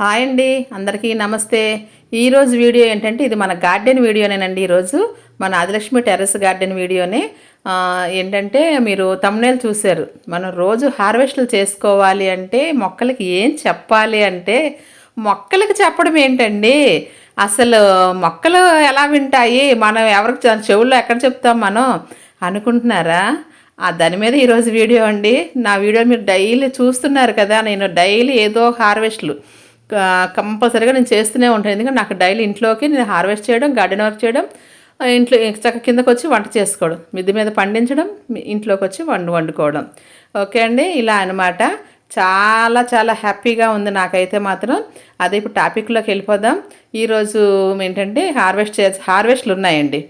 Hi అండి అందరికీ నమస్తే. ఈరోజు వీడియో ఏంటంటే ఇది మన గార్డెన్ వీడియోనేనండి ఈరోజు. మన ఆదిలక్ష్మి టెర్రస్ గార్డెన్ వీడియోనే. ఏంటంటే మీరు తమ్నేలు చూశారు. మనం రోజు హార్వెస్ట్లు చేసుకోవాలి అంటే మొక్కలకి ఏం చెప్పాలి అంటే మొక్కలకి చెప్పడం ఏంటండి? అసలు మొక్కలు ఎలా వింటాయి? మనం ఎవరికి చెవుల్లో ఎక్కడ చెప్తాం మనం? అనుకుంటున్నారా? ఆ దాని మీద ఈరోజు వీడియో అండి. నా వీడియో మీరు డైలీ చూస్తున్నారు కదా నేను డైలీ ఏదో హార్వెస్ట్లు కంపల్సరీగా నేను చేస్తూనే ఉంటాను. ఎందుకంటే నాకు డైలీ ఇంట్లోకి నేను హార్వెస్ట్ చేయడం గార్డెన్ వర్క్ చేయడం ఇంట్లో చక్క కిందకు వచ్చి వంట చేసుకోవడం మిద్ది మీద పండించడం ఇంట్లోకి వచ్చి వండు వండుకోవడం. ఓకే అండి ఇలా అనమాట చాలా చాలా హ్యాపీగా ఉంది నాకైతే మాత్రం. అదే ఇప్పుడు టాపిక్లోకి వెళ్ళిపోదాం. ఈరోజు ఏంటంటే హార్వెస్ట్ చే హార్వెస్ట్లు ఉన్నాయండి.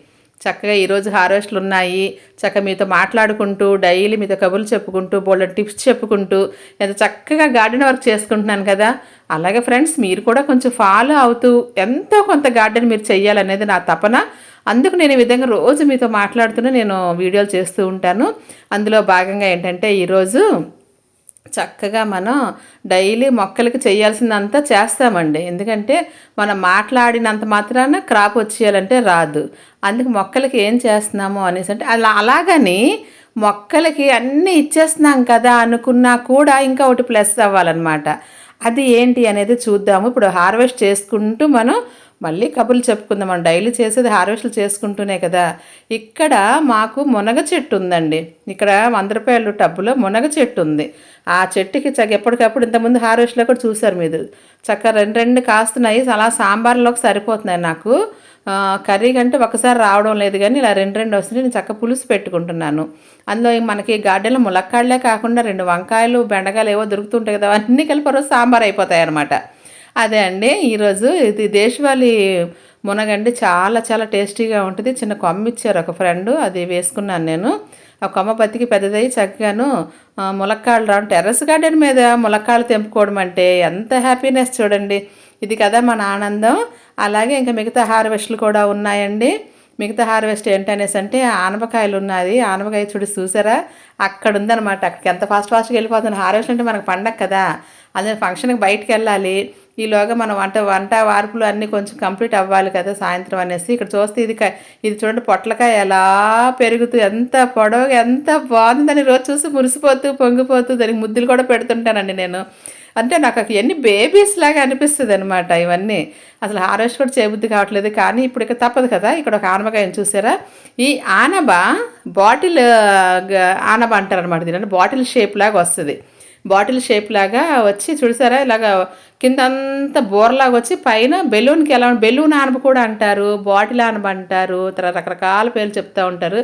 చక్కగా ఈరోజు హార్వెస్ట్లు ఉన్నాయి. చక్కగా మీతో మాట్లాడుకుంటూ డైలీ మీతో కబుర్లు చెప్పుకుంటూ బోల్డ్ టిప్స్ చెప్పుకుంటూ ఎంత చక్కగా గార్డెన్ వర్క్ చేసుకుంటున్నాను కదా. అలాగే ఫ్రెండ్స్ మీరు కూడా కొంచెం ఫాలో అవుతూ ఎంతో కొంత గార్డెన్ మీరు చెయ్యాలనేది నా తపన. అందుకు నేను ఈ విధంగా రోజు మీతో మాట్లాడుతూనే నేను వీడియోలు చేస్తూ ఉంటాను. అందులో భాగంగా ఏంటంటే ఈరోజు చక్కగా మనం డైలీ మొక్కలకి చేయాల్సిందంతా చేస్తామండి. ఎందుకంటే మనం మాట్లాడినంత మాత్రాన క్రాప్ వచ్చేయాలంటే రాదు. అందుకు మొక్కలకి ఏం చేస్తున్నాము అనేసి అంటే అలా అలాగని మొక్కలకి అన్నీ ఇచ్చేస్తున్నాం కదా అనుకున్నా కూడా ఇంకా ఒకటి ప్లస్ అవ్వాలన్నమాట. అది ఏంటి అనేది చూద్దాము. ఇప్పుడు హార్వెస్ట్ చేసుకుంటూ మనం మళ్ళీ కబుర్లు చెప్పుకుందాం. మనం డైలీ చేసేది హార్వెస్ట్లు చేసుకుంటూనే కదా. ఇక్కడ మాకు మునగ చెట్టు ఉందండి. ఇక్కడ వంద రూపాయలు టబ్బులో మునగ చెట్టు ఉంది. ఆ చెట్టుకి చక్క ఎప్పటికప్పుడు ఇంతకుముందు హార్వెస్ట్లో కూడా చూసారు మీరు. చక్క రెండు రెండు కాస్తున్నాయి. అలా సాంబార్లోకి సరిపోతున్నాయి నాకు. కర్రీ కంటే ఒకసారి రావడం లేదు కానీ ఇలా రెండు రెండు వస్తున్నాయి. నేను చక్క పులుసు పెట్టుకుంటున్నాను. అందులో మనకి గార్డెన్లో ములక్కాడలే కాకుండా రెండు వంకాయలు బెండకాయలు ఏవో దొరుకుతుంటాయి కదా. అవన్నీ కలిపి రోజు సాంబార్ అయిపోతాయి అన్నమాట. అదే అండి ఈరోజు ఇది దేశవాళీ మునగండి చాలా చాలా టేస్టీగా ఉంటుంది. చిన్న కొమ్మ ఇచ్చారు ఒక ఫ్రెండ్ అది వేసుకున్నాను నేను. ఆ కొమ్మ బతికి పెద్దదయ్యి చక్కగాను ములక్కాళ్ళు రావడం టెర్రస్ గార్డెన్ మీద ములక్కాళ్ళు తెంపుకోవడం అంటే ఎంత హ్యాపీనెస్ చూడండి. ఇది కదా మన ఆనందం. అలాగే ఇంకా మిగతా హార్వెస్ట్లు కూడా ఉన్నాయండి. మిగతా హార్వెస్ట్ ఏంటనేసి అంటే ఆనపకాయలు ఉన్నది ఆనపకాయ చూడు చూసారా? అక్కడ ఉందన్నమాట అక్కడికి ఎంత ఫాస్ట్ ఫాస్ట్గా వెళ్ళిపోతుంది. హార్వెస్ట్ అంటే మనకు పండగ కదా. అదే ఫంక్షన్కి బయటకు వెళ్ళాలి. ఈలోగా మనం వంట వంట వార్పులు అన్నీ కొంచెం కంప్లీట్ అవ్వాలి కదా సాయంత్రం అనేసి. ఇక్కడ చూస్తే ఇది ఇది చూడండి పొట్లకాయ ఎలా పెరుగుతూ ఎంత పొడవుగా ఎంత బాగుందని రోజు చూసి మురిసిపోతూ పొంగిపోతూ దానికి ముద్దులు కూడా పెడుతుంటానండి నేను. అంటే నాకు ఇవన్నీ బేబీస్ లాగా అనిపిస్తుంది అనమాట ఇవన్నీ. అసలు హార్వెస్ట్ కూడా చేయబుద్ధి కావట్లేదు కానీ ఇప్పుడు ఇక తప్పదు కదా. ఇక్కడ ఒక ఆనబకాయని చూసారా? ఈ ఆనబ బాటిల్ ఆనబ అంటారు అనమాట దీని బాటిల్ షేప్ లాగా వస్తుంది. బాటిల్ షేప్ లాగా వచ్చి చూసారా? ఇలాగా కింద అంతా బోర్లాగా వచ్చి పైన బెలూన్కి ఎలా బెలూన్ ఆనప కూడా అంటారు బాటిల్ ఆనప అంటారు తర్వాత రకరకాల పేర్లు చెప్తూ ఉంటారు.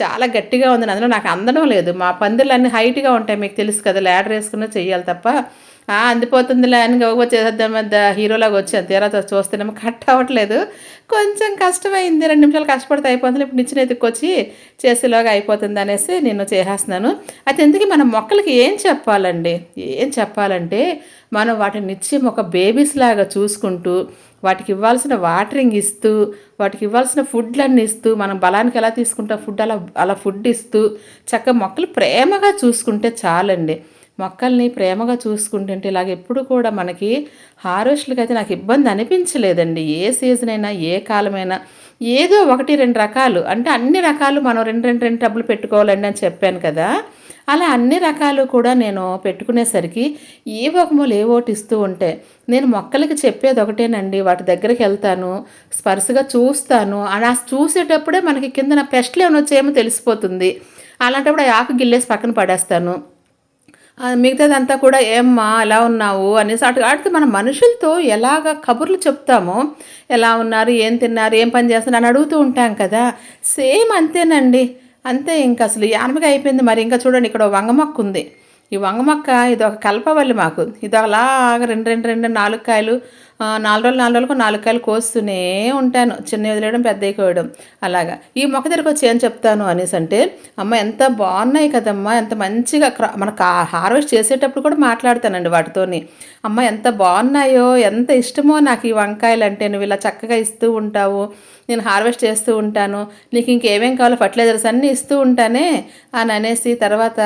చాలా గట్టిగా ఉంది అందులో నాకు అందడం లేదు. మా పందిళ్ళు అన్ని హైట్గా ఉంటాయి మీకు తెలుసు కదా ల్యాడర్ వేసుకుని చెయ్యాలి తప్ప. అందిపోతుందిలే అని గవ్వ మధ్య హీరోలాగా వచ్చాను తీరా చూస్తున్నాము చూస్తేనేమో కట్ అవ్వట్లేదు. కొంచెం కష్టమైంది. రెండు నిమిషాలు కష్టపడితే అయిపోతుంది. ఇప్పుడు నిచ్చిన ఎత్తుకొచ్చి చేసేలాగా అయిపోతుంది అనేసి నేను చేసేస్తున్నాను. అయితే ఎందుకు మన మొక్కలకి ఏం చెప్పాలండి? ఏం చెప్పాలంటే మనం వాటిని నిత్యం ఒక బేబీస్ లాగా చూసుకుంటూ వాటికి ఇవ్వాల్సిన వాటరింగ్ ఇస్తూ వాటికి ఇవ్వాల్సిన ఫుడ్లన్నీ ఇస్తూ మనం బలానికి ఎలా తీసుకుంటాం? ఫుడ్ అలా అలా ఫుడ్ ఇస్తూ చక్కగా మొక్కలు ప్రేమగా చూసుకుంటే చాలండి. మొక్కల్ని ప్రేమగా చూసుకుంటుంటే ఇలాగ ఎప్పుడు కూడా మనకి హార్వెస్ట్లకి అయితే నాకు ఇబ్బంది అనిపించలేదండి. ఏ సీజన్ అయినా ఏ కాలమైనా ఏదో ఒకటి రెండు రకాలు. అంటే అన్ని రకాలు మనం రెండు రెండు రెండు టబ్బులు పెట్టుకోవాలండి అని చెప్పాను కదా. అలా అన్ని రకాలు కూడా నేను పెట్టుకునేసరికి ఏ ఒక ఏ ఒకటి ఇస్తూ ఉంటే నేను మొక్కలకి చెప్పేది ఒకటేనండి. వాటి దగ్గరికి వెళ్తాను స్పర్శగా చూస్తాను. అలా చూసేటప్పుడే మనకి కింద నా పెస్ట్లు ఏమైనా వచ్చేమో తెలిసిపోతుంది. అలాంటప్పుడు ఆ ఆకు గిల్లేసి పక్కన పడేస్తాను. మిగతాదంతా కూడా ఏమ్మా ఎలా ఉన్నావు అనేసి అటు అటు మన మనుషులతో ఎలాగ కబుర్లు చెప్తామో ఎలా ఉన్నారు ఏం తిన్నారు ఏం పని చేస్తున్నారు అని అడుగుతూ ఉంటాం కదా. సేమ్ అంతేనండి. అంతే ఇంకా అసలు యానమిక అయిపోయింది మరి. ఇంకా చూడండి ఇక్కడ వంగ మొక్క ఉంది. ఈ వంగ మొక్క ఇది ఒక కలపవల్లి మాకు. ఇది ఒకలాగా రెండు రెండు రెండు నాలుగు కాయలు నాలుగు రోజులు నాలుగు రోజులకు నాలుగు కాయలు కోస్తూనే ఉంటాను. చిన్న వదిలేయడం పెద్ద కోయడం. అలాగా. ఈ మొక్క దగ్గరకు వచ్చి ఏం చెప్తాను అనేసి అంటే అమ్మ ఎంత బాగున్నాయి కదమ్మా ఎంత మంచిగా మనకు మన హార్వెస్ట్ చేసేటప్పుడు కూడా మాట్లాడతానండి వాటితోని. అమ్మ ఎంత బాగున్నాయో ఎంత ఇష్టమో నాకు ఈ వంకాయలు అంటే నువ్వు ఇలా చక్కగా ఇస్తూ ఉంటావు నేను హార్వెస్ట్ చేస్తూ ఉంటాను నీకు ఇంకేమేం కావాలో ఫర్టిలైజర్స్ అన్నీ ఇస్తూ ఉంటానే అని అనేసి తర్వాత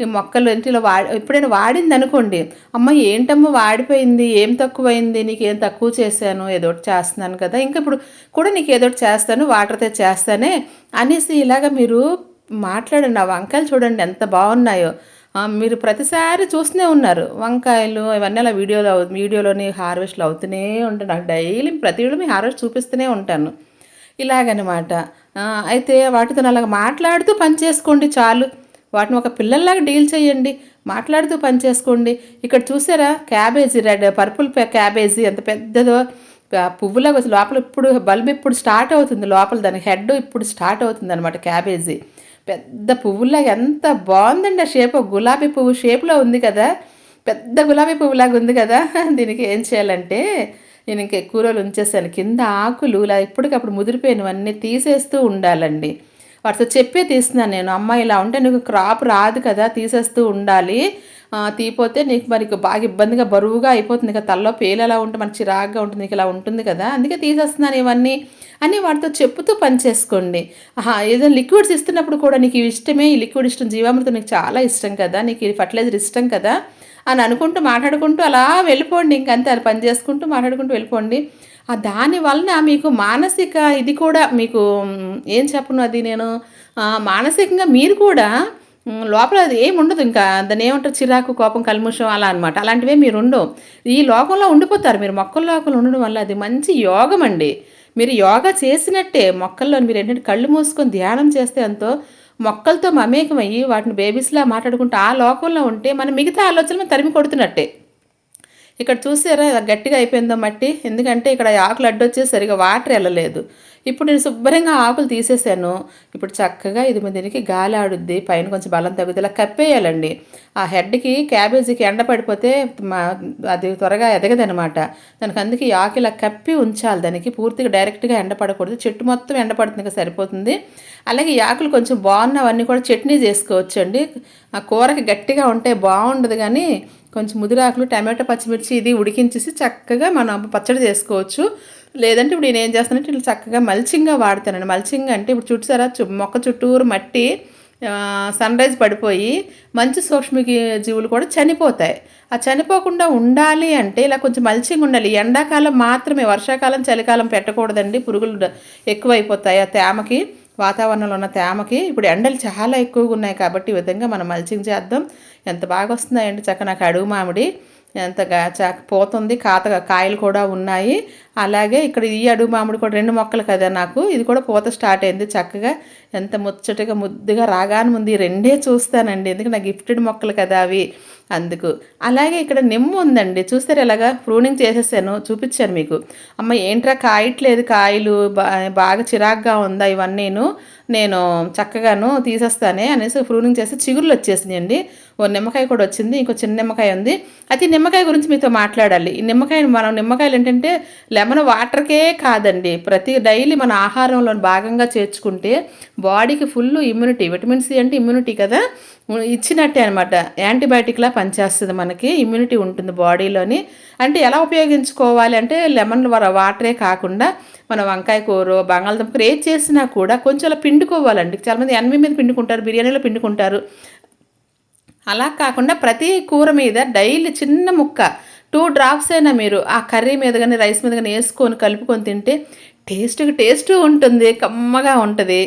ఈ మొక్కలు ఇంటిలో వా ఎప్పుడైనా వాడింది అనుకోండి అమ్మ ఏంటమ్మా వాడిపోయింది ఏం తక్కువైంది నీకు ఏం తక్కువ చేశాను ఏదో ఒకటి చేస్తున్నాను కదా. ఇంకా ఇప్పుడు కూడా నీకు ఏదో ఒకటి చేస్తాను వాటర్తో చేస్తానే అనేసి ఇలాగ మీరు మాట్లాడండి. ఆ వంకాయలు చూడండి ఎంత బాగున్నాయో. మీరు ప్రతిసారి చూస్తూనే ఉన్నారు. వంకాయలు ఇవన్నీ అలా వీడియోలో వీడియోలోని హార్వెస్ట్లు అవుతూనే ఉంటాను నాకు డైలీ ప్రతి వీడియో మీ హార్వెస్ట్ చూపిస్తూనే ఉంటాను. ఇలాగనమాట. అయితే వాటితో అలాగ మాట్లాడుతూ పని చేసుకోండి చాలు. వాటిని ఒక పిల్లల్లాగా డీల్ చేయండి. మాట్లాడుతూ పని చేసుకోండి. ఇక్కడ చూసారా? క్యాబేజీ రెడ్ పర్పుల్ క్యాబేజీ ఎంత పెద్దదో. పువ్వులాగా వచ్చి లోపల ఇప్పుడు బల్బ్ ఇప్పుడు స్టార్ట్ అవుతుంది. లోపల దాని హెడ్ ఇప్పుడు స్టార్ట్ అవుతుంది అనమాట క్యాబేజీ. పెద్ద పువ్వులాగా ఎంత బాగుందండి ఆ షేప్. గులాబీ పువ్వు షేప్లో ఉంది కదా. పెద్ద గులాబీ పువ్వులాగా ఉంది కదా. దీనికి ఏం చేయాలంటే నేను ఇంకా ఎక్కువ రోజులు ఉంచేసాను. కింద ఆకులు ఇలా ఇప్పటికప్పుడు ముదిరిపోయినవన్నీ తీసేస్తూ ఉండాలండి. వాటితో చెప్పే తీస్తున్నాను నేను. అమ్మ ఇలా ఉంటే నీకు క్రాప్ రాదు కదా తీసేస్తూ ఉండాలి. తీపోతే నీకు మరి బాగా ఇబ్బందిగా బరువుగా అయిపోతుంది కదా తలలో పేలు ఎలా ఉంటే మనకి చిరాగ్గా ఉంటుంది నీకు ఇలా ఉంటుంది కదా అందుకే తీసేస్తున్నాను ఇవన్నీ అని వాటితో చెప్పుతూ పని చేసుకోండి. ఆహా ఏదో లిక్విడ్స్ ఇస్తున్నప్పుడు కూడా నీకు ఇష్టమే ఈ లిక్విడ్ ఇష్టం జీవామృతం నీకు చాలా ఇష్టం కదా నీకు ఈ ఫర్టిలైజర్ ఇష్టం కదా అని అనుకుంటూ మాట్లాడుకుంటూ అలా వెళ్ళిపోండి. ఇంకంతే అది పని చేసుకుంటూ మాట్లాడుకుంటూ వెళ్ళిపోండి. దాని వలన మీకు మానసిక ఇది కూడా మీకు ఏం చెప్పను అది నేను? మానసికంగా మీరు కూడా లోపల అది ఏమి ఉండదు ఇంకా. దాన్ని ఏమంటారు? చిరాకు కోపం కల్ముషం అలా అనమాట అలాంటివే మీరు ఉండవు. ఈ లోకంలో ఉండిపోతారు. మీరు మొక్కల లోకంలో ఉండడం వల్ల అది మంచి యోగం అండి. మీరు యోగా చేసినట్టే మొక్కల్లో మీరు ఏంటంటే కళ్ళు మూసుకొని ధ్యానం చేస్తే ఎంతో మొక్కలతో మమేకమయ్యి వాటిని బేబీస్లా మాట్లాడుకుంటూ ఆ లోకంలో ఉంటే మన మిగతా ఆలోచనలు తరిమి కొడుతున్నట్టే. ఇక్కడ చూసారా గట్టిగా అయిపోయిందో మట్టి? ఎందుకంటే ఇక్కడ ఆకులు అడ్డొచ్చి సరిగా వాటర్ వెళ్ళలేదు. ఇప్పుడు నేను శుభ్రంగా ఆకులు తీసేసాను. ఇప్పుడు చక్కగా ఇది దీనికి గాలి ఆడుద్ది పైన కొంచెం బలం తగ్గుద్ది. ఇలా కప్పేయాలండి. ఆ హెడ్కి క్యాబేజీకి ఎండ పడిపోతే మా అది త్వరగా ఎదగదనమాట. దానికి అందుకే ఆకు ఇలా కప్పి ఉంచాలి. దానికి పూర్తిగా డైరెక్ట్గా ఎండ పడకూడదు. చెట్టు మొత్తం ఎండ పడుతుంది సరిపోతుంది. అలాగే ఆకులు కొంచెం బాగున్నవన్నీ కూడా చట్నీ చేసుకోవచ్చు అండి ఆ కూరకి గట్టిగా ఉంటే బాగుండదు కానీ కొంచెం ముదిరాకులు టమాటో పచ్చిమిర్చి ఇది ఉడికించేసి చక్కగా మనం పచ్చడి చేసుకోవచ్చు. లేదంటే ఇప్పుడు నేను ఏం చేస్తానంటే ఇట్లా చక్కగా మల్చింగ్గా వాడతానండి. మల్చింగ్ అంటే ఇప్పుడు చుట్టుసారా మొక్క చుట్టూరు మట్టి సన్ రైజ్ పడిపోయి మంచి సూక్ష్మ జీవులు కూడా చనిపోతాయి. ఆ చనిపోకుండా ఉండాలి అంటే ఇలా కొంచెం మల్చింగ్ ఉండాలి. ఎండాకాలం మాత్రమే వర్షాకాలం చలికాలం పెట్టకూడదండి. పురుగులు ఎక్కువైపోతాయి ఆ తేమకి. వాతావరణంలో ఉన్న తేమకి ఇప్పుడు ఎండలు చాలా ఎక్కువగా ఉన్నాయి కాబట్టి ఈ విధంగా మనం మల్చింగ్ చేద్దాం. ఎంత బాగా వస్తున్నాయండి చక్క నాకు అడుగు మామిడి ఎంత చక్క పోతుంది కాత కాయలు కూడా ఉన్నాయి. అలాగే ఇక్కడ ఈ అడుగు మామిడి కూడా రెండు మొక్కలు కదా నాకు ఇది కూడా పూత స్టార్ట్ అయింది చక్కగా. ఎంత ముచ్చటగా ముద్దుగా రాగానే ముందు ఈ రెండే చూస్తానండి. ఎందుకంటే నా గిఫ్టెడ్ మొక్కలు కదా అవి. అందుకు. అలాగే ఇక్కడ నిమ్మ ఉందండి. చూస్తారు ఎలాగా ప్రూనింగ్ చేసేసాను. చూపించాను మీకు. అమ్మ ఏంట్రా కాయట్లేదు. కాయలు బా బాగా చిరాగ్గా ఉందా ఇవన్నీను? నేను చక్కగాను తీసేస్తానే అనేసి ప్రూనింగ్ చేస్తే చిగుర్లు వచ్చేసినాయండి ఓ నిమ్మకాయ కూడా వచ్చింది ఇంకో చిన్న నిమ్మకాయ ఉంది. అయితే నిమ్మకాయ గురించి మీతో మాట్లాడాలి. ఈ నిమ్మకాయ మనం నిమ్మకాయలు ఏంటంటే లెమన్ వాటర్కే కాదండి. ప్రతి డైలీ మన ఆహారంలో భాగంగా చేర్చుకుంటే బాడీకి ఫుల్ ఇమ్యూనిటీ విటమిన్ సి అంటే ఇమ్యూనిటీ కదా? ఇచ్చినట్టే అనమాట యాంటీబయాటిక్లా పనిచేస్తుంది మనకి ఇమ్యూనిటీ ఉంటుంది బాడీలోని. అంటే ఎలా ఉపయోగించుకోవాలి అంటే లెమన్ వాటరే కాకుండా మన వంకాయ కూర బంగాళదుంప కూర ఏది చేసినా కూడా కొంచెం అలా పిండుకోవాలండి చాలామంది ఎనమి మీద పిండుకుంటారు బిర్యానీలో పిండుకుంటారు. అలా కాకుండా ప్రతి కూర మీద డైలీ చిన్న ముక్క టూ డ్రాప్స్ అయినా మీరు ఆ కర్రీ మీద కానీ రైస్ మీద కానీ వేసుకొని కలుపుకొని తింటే టేస్ట్కి టేస్ట్ ఉంటుంది కమ్మగా ఉంటుంది.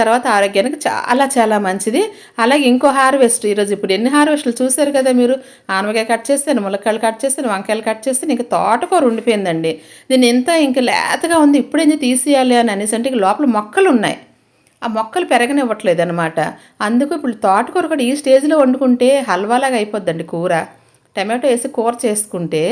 తర్వాత ఆరోగ్యానికి చాలా చాలా మంచిది. అలాగే ఇంకో హార్వెస్ట్ ఈరోజు ఇప్పుడు ఎన్ని హార్వెస్ట్లు చూశారు కదా మీరు? ఆనవకాయ కట్ చేస్తాను ములక్కాయలు కట్ చేస్తాను వంకాయలు కట్ చేస్తాను ఇంకా తోటకూర ఉండిపోయిందండి. నేను ఎంత ఇంకా లేతగా ఉంది ఇప్పుడేం తీసేయాలి అని అనేసి అంటే లోపల మొక్కలు ఉన్నాయి. ఆ మొక్కలు పెరగనివ్వట్లేదు అనమాట అందుకు ఇప్పుడు తోటకూర కూడా ఈ స్టేజ్లో వండుకుంటే హల్వాలాగా అయిపోద్దండి కూర. టమాటో వేసి కూర చేసుకుంటే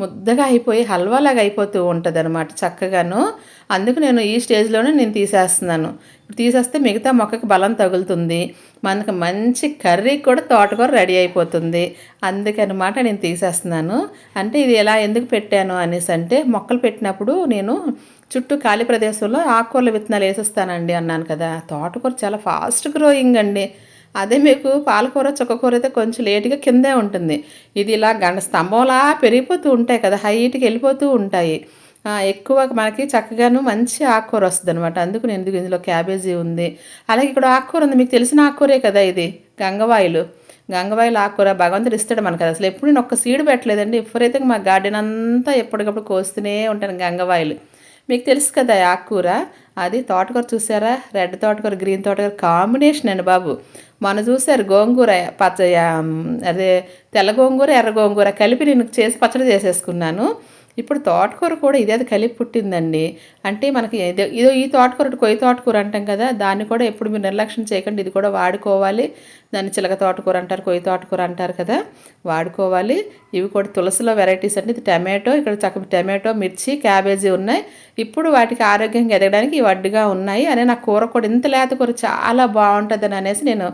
ముద్దగా అయిపోయి హల్వాలాగా అయిపోతూ ఉంటుంది అనమాట చక్కగాను. అందుకు నేను ఈ స్టేజ్లోనే నేను తీసేస్తున్నాను. తీసేస్తే మిగతా మొక్కకి బలం తగులుతుంది. మనకు మంచి కర్రీ కూడా తోటకూర రెడీ అయిపోతుంది. అందుకనమాట నేను తీసేస్తున్నాను. అంటే ఇది ఎలా ఎందుకు పెట్టాను అనేసి అంటే మొక్కలు పెట్టినప్పుడు నేను చుట్టూ ఖాళీ ప్రదేశంలో ఆకుకూరల విత్తనాలు వేసేస్తానండి అన్నాను కదా. తోటకూర చాలా ఫాస్ట్ గ్రోయింగ్ అండి. అదే మీకు పాలకూర చుక్కకూర అయితే కొంచెం లేటుగా కిందే ఉంటుంది. ఇది ఇలా గంట స్తంభంలా పెరిగిపోతూ ఉంటాయి కదా హైట్కి వెళ్ళిపోతూ ఉంటాయి. ఎక్కువ మనకి చక్కగాను మంచి ఆకుకూర వస్తుంది అనమాట అందుకు నేను ఎందుకు ఇందులో క్యాబేజీ ఉంది? అలాగే ఇక్కడ ఆకుకూర ఉంది. మీకు తెలిసిన ఆకుకూరే కదా ఇది? గంగవాయిలు. గంగవాయిలు ఆకుకూర భగవంతుడు ఇస్తాడు మనకు అసలు. ఎప్పుడు నేను ఒక్క సీడ్ పెట్టలేదండి. ఇప్పుడైతే మా గార్డెన్ అంతా ఎప్పటికప్పుడు కోస్తూనే ఉంటాను గంగవాయిలు. మీకు తెలుసు కదా ఆకుకూర అది తోటకూర చూసారా? రెడ్ తోటకూర గ్రీన్ తోటకూర కాంబినేషన్ అండి బాబు. మొన్న చూసారు గోంగూర పచ్చ అదే తెల్ల గోంగూర ఎర్ర గోంగూర కలిపి నేను చేసి పచ్చడి చేసేసుకున్నాను. ఇప్పుడు తోటకూర కూడా ఇదే అది కలిపి పుట్టిందండి. అంటే మనకి ఇదో ఈ తోటకూర కొయ్య తోటకూర అంటాం కదా దాన్ని కూడా ఎప్పుడు మీరు నిర్లక్ష్యం చేయకండి ఇది కూడా వాడుకోవాలి. దాన్ని చిలక తోటకూర అంటారు కొయ్య తోటకూర అంటారు కదా వాడుకోవాలి. ఇవి కూడా తులసిలో వెరైటీస్ అంటే ఇది టమాటో ఇక్కడ చక్క టమాటో మిర్చి క్యాబేజీ ఉన్నాయి. ఇప్పుడు వాటికి ఆరోగ్యంగా ఎదగడానికి ఇవి అడ్డుగా ఉన్నాయి. అనే నా కూర కూడా ఇంత లేత కూర చాలా బాగుంటుందని అనేసి నేను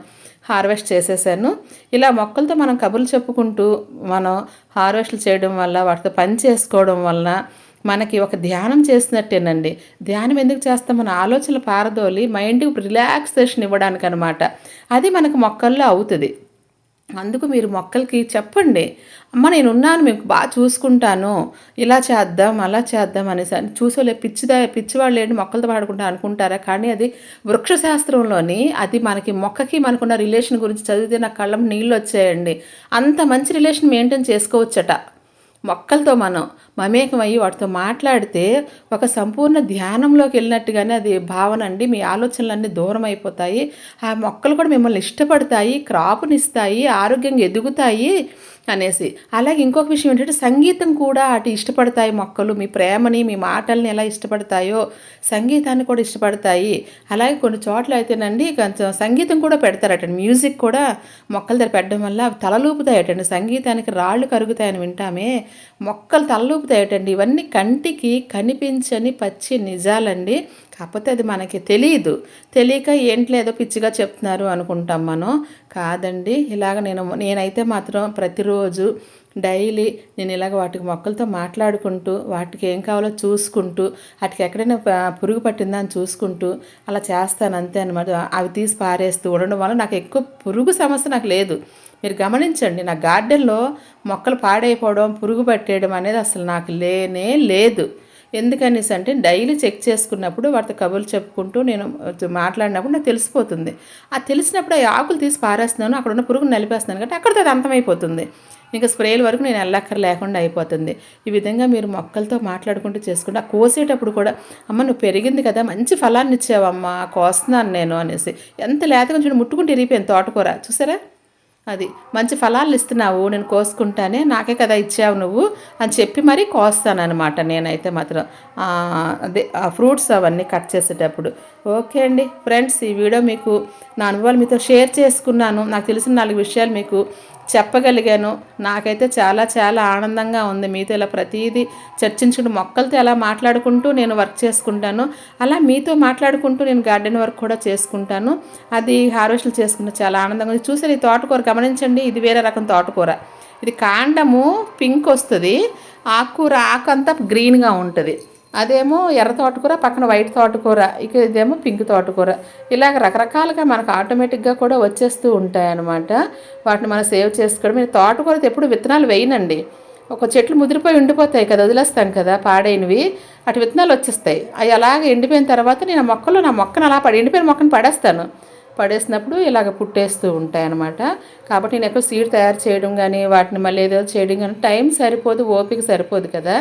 హార్వెస్ట్ చేసేసాను. ఇలా మొక్కలతో మనం కబుర్లు చెప్పుకుంటూ మనం హార్వెస్ట్లు చేయడం వల్ల వాటితో పని చేసుకోవడం వలన మనకి ఒక ధ్యానం చేసినట్టేనండి ధ్యానం ఎందుకు చేస్తాం మన ఆలోచనలు పారదోలి మైండ్కి రిలాక్సేషన్ ఇవ్వడానికి అనమాట అది మనకు మొక్కల్లో అవుతుంది. అందుకు మీరు మొక్కలకి చెప్పండి. అమ్మ నేను ఉన్నాను మీకు బాగా చూసుకుంటాను. ఇలా చేద్దాం అలా చేద్దాం అనేసి చూసోలే పిచ్చిదా పిచ్చివాళ్ళు ఏంటి మొక్కలతో పాడుకుంటా అనుకుంటారా? కానీ అది వృక్షశాస్త్రంలోని అది మనకి మొక్కకి మనకున్న రిలేషన్ గురించి చదివితే నా కళ్ళం నీళ్ళు వచ్చాయండి. అంత మంచి రిలేషన్ మెయింటైన్ చేసుకోవచ్చట. మొక్కలతో మనం మమేకమయ్యి వాటితో మాట్లాడితే ఒక సంపూర్ణ ధ్యానంలోకి వెళ్ళినట్టుగానే అది భావన అండి. మీ ఆలోచనలన్నీ దూరం అయిపోతాయి ఆ మొక్కలు కూడా మిమ్మల్ని ఇష్టపడతాయి క్రాపునిస్తాయి ఆరోగ్యంగా ఎదుగుతాయి. అనేసి. అలాగే ఇంకొక విషయం ఏంటంటే సంగీతం కూడా అటు ఇష్టపడతాయి మొక్కలు. మీ ప్రేమని మీ మాటల్ని ఎలా ఇష్టపడతాయో సంగీతాన్ని కూడా ఇష్టపడతాయి. అలాగే కొన్ని చోట్ల అయితేనండి కొంచెం సంగీతం కూడా పెడతారటండి. మ్యూజిక్ కూడా మొక్కల దగ్గర పెట్టడం వల్ల అవి తలలూపుతాయటండి. సంగీతానికి రాళ్ళు కరుగుతాయని వింటామే. మొక్కలు తలలూపుతాయటండి. ఇవన్నీ కంటికి కనిపించని పచ్చి నిజాలండి. కాకపోతే అది మనకి తెలియదు తెలియక ఏంటి లేదో పిచ్చిగా చెప్తున్నారు అనుకుంటాం మనం. కాదండి ఇలాగ నేను నేనైతే మాత్రం ప్రతిరోజు డైలీ నేను ఇలాగ వాటికి మొక్కలతో మాట్లాడుకుంటూ వాటికి ఏం కావాలో చూసుకుంటూ వాటికి ఎక్కడైనా పురుగు పట్టిందా అని చూసుకుంటూ అలా చేస్తాను అంతే అనమాట అవి తీసి పారేస్తూ ఉండడం వల్ల నాకు ఎక్కువ పురుగు సమస్య నాకు లేదు. మీరు గమనించండి నా గార్డెన్లో మొక్కలు పాడైపోవడం పురుగు పట్టేయడం అనేది అసలు నాకు లేనే లేదు. ఎందుకనేసి అంటే డైలీ చెక్ చేసుకున్నప్పుడు వాటితో కబుర్లు చెప్పుకుంటూ నేను మాట్లాడినప్పుడు నాకు తెలిసిపోతుంది. ఆ తెలిసినప్పుడు ఆ ఆకులు తీసి పారేస్తున్నాను అక్కడ ఉన్న పురుగును నలిపేస్తున్నాను కాబట్టి అక్కడితో అది అంతమైపోతుంది. ఇంకా స్ప్రేల వరకు నేను వెళ్ళక్కర్ లేకుండా అయిపోతుంది. ఈ విధంగా మీరు మొక్కలతో మాట్లాడుకుంటూ చేసుకుంటే ఆ కోసేటప్పుడు కూడా అమ్మ నువ్వు పెరిగింది కదా మంచి ఫలాన్ని ఇచ్చావమ్మా కోస్తున్నాను నేను అనేసి. ఎంత లేతగా చూడండి ముట్టుకుంటే ఇరిగిపోయాను తోటకూర. చూసారా? అది మంచి ఫలాలు ఇస్తున్నావు నేను కోసుకుంటానే నాకే కదా ఇచ్చావు నువ్వు అని చెప్పి మరీ కోస్తానమాట నేనైతే మాత్రం. అదే ఫ్రూట్స్ అవన్నీ కట్ చేసేటప్పుడు. ఓకే అండి ఫ్రెండ్స్ ఈ వీడియో మీకు నా అనుభవాలు మీతో షేర్ చేసుకున్నాను. నాకు తెలిసిన నాలుగు విషయాలు మీకు చెప్పగలిగాను. నాకైతే చాలా చాలా ఆనందంగా ఉంది మీతో ఇలా ప్రతిదీ చర్చించుకుంటూ మొక్కలతో ఎలా మాట్లాడుకుంటూ నేను వర్క్ చేసుకుంటాను. అలా మీతో మాట్లాడుకుంటూ నేను గార్డెన్ వర్క్ కూడా చేసుకుంటాను. అది హార్వెస్ట్లు చేసుకుంటాను చాలా ఆనందంగా ఉంది. చూసారు ఈ తోటకూర? గమనించండి ఇది వేరే రకం తోటకూర. ఇది కాండము పింక్ వస్తుంది. ఆకుకూర ఆకు అంతా గ్రీన్గా ఉంటుంది. అదేమో ఎర్ర తోటకూర పక్కన వైట్ తోటకూర ఇక ఇదేమో పింక్ తోటకూర. ఇలాగ రకరకాలుగా మనకు ఆటోమేటిక్గా కూడా వచ్చేస్తూ ఉంటాయి అన్నమాట వాటిని మనం సేవ్ చేసుకోవడం. మీరు తోటకూర ఎప్పుడు విత్తనాలు వేయనండి. ఒక చెట్లు ముదిరిపోయి ఉండిపోతాయి కదా వదిలేస్తాం కదా పాడైనవి. అటు విత్తనాలు వచ్చేస్తాయి. అవి అలాగే ఎండిపోయిన తర్వాత నేను ఆ మొక్కలు నా మొక్కను అలా పడి ఎండిపోయిన మొక్కను పడేస్తాను. పడేసినప్పుడు ఇలాగ పుట్టేస్తూ ఉంటాయి అనమాట కాబట్టి నేను ఎక్కువ సీడ్ తయారు చేయడం కానీ వాటిని మళ్ళీ ఏదో చేయడం కానీ టైం సరిపోదు ఓపిక సరిపోదు కదా.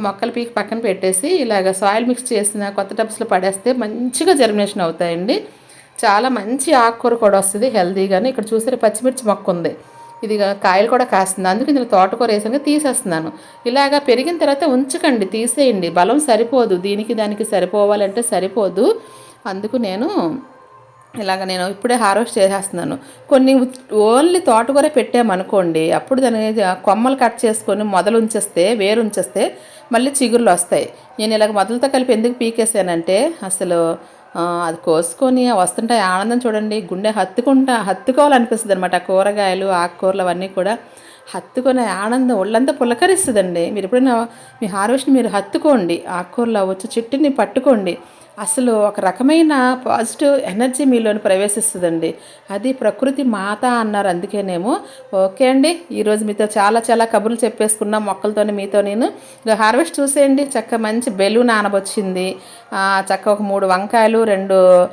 మొక్కల పీకి పక్కన పెట్టేసి ఇలాగ సాయిల్ మిక్స్ చేసిన కొత్త టబ్స్లో పడేస్తే మంచిగా జర్మినేషన్ అవుతాయండి. చాలా మంచి ఆకుకూర కూడా వస్తుంది హెల్తీగానే ఇక్కడ చూస్తే పచ్చిమిర్చి మొక్క ఉంది. ఇది కాయలు కూడా కాస్తుంది అందుకు ఇందులో తోటకూర వేసాక తీసేస్తున్నాను. ఇలాగా పెరిగిన తర్వాత ఉంచకండి తీసేయండి. బలం సరిపోదు. దీనికి దానికి సరిపోవాలంటే సరిపోదు. అందుకు నేను ఇలాగ నేను ఇప్పుడే హార్వెస్ట్ చేసేస్తున్నాను. కొన్ని ఓన్లీ తోటకూర పెట్టామనుకోండి అప్పుడు దాని కొమ్మలు కట్ చేసుకొని మొదలు ఉంచేస్తే వేరు ఉంచేస్తే మళ్ళీ చిగుర్లు వస్తాయి. నేను ఇలాగ మొదలతో కలిపి ఎందుకు పీకేసానంటే అసలు అది కోసుకొని వస్తుంటే ఆనందం చూడండి గుండె హత్తుకుంటా హత్తుకోవాలనిపిస్తుంది అనమాట కూరగాయలు ఆకుకూరలు అవన్నీ కూడా హత్తుకునే ఆనందం ఒళ్ళంతా పులకరిస్తుందండి. మీరు ఎప్పుడైనా మీ హార్వెస్ట్ మీరు హత్తుకోండి ఆకుకూరలు అవ్వచ్చు చెట్టుని పట్టుకోండి. అసలు ఒక రకమైన పాజిటివ్ ఎనర్జీ మీలోని ప్రవేశిస్తుందండి. అది ప్రకృతి మాత అన్నారు అందుకేనేమో. ఓకే అండి ఈరోజు మీతో చాలా చాలా కబుర్లు చెప్పేసుకున్నా మొక్కలతోని మీతో నేను హార్వెస్ట్ చూసేయండి చక్క మంచి బెలూన్ ఆనబొచ్చింది. చక్క ఒక మూడు వంకాయలు రెండు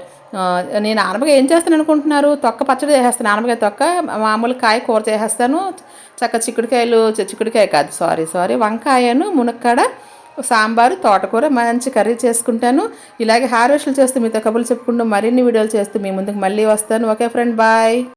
నేను ఆనపకాయ ఏం చేస్తాను అనుకుంటున్నారు? తొక్క పచ్చడి చేసేస్తాను ఆనపకాయ తొక్క మామూలు కాయ కూర చేసేస్తాను. చక్క చిక్కుడుకాయలు చి- చిక్కుడుకాయ కాదు సారీ సారీ వంకాయను మునక్కాడ సాంబారు తోటకూర మంచి కర్రీ చేసుకుంటాను. ఇలాగే హార్వెస్ట్లు చేస్తూ మీతో కబుర్లు చెప్పుకుంటూ మరిన్ని వీడియోలు చేస్తూ మీ ముందుకు మళ్ళీ వస్తాను. Okay friend bye.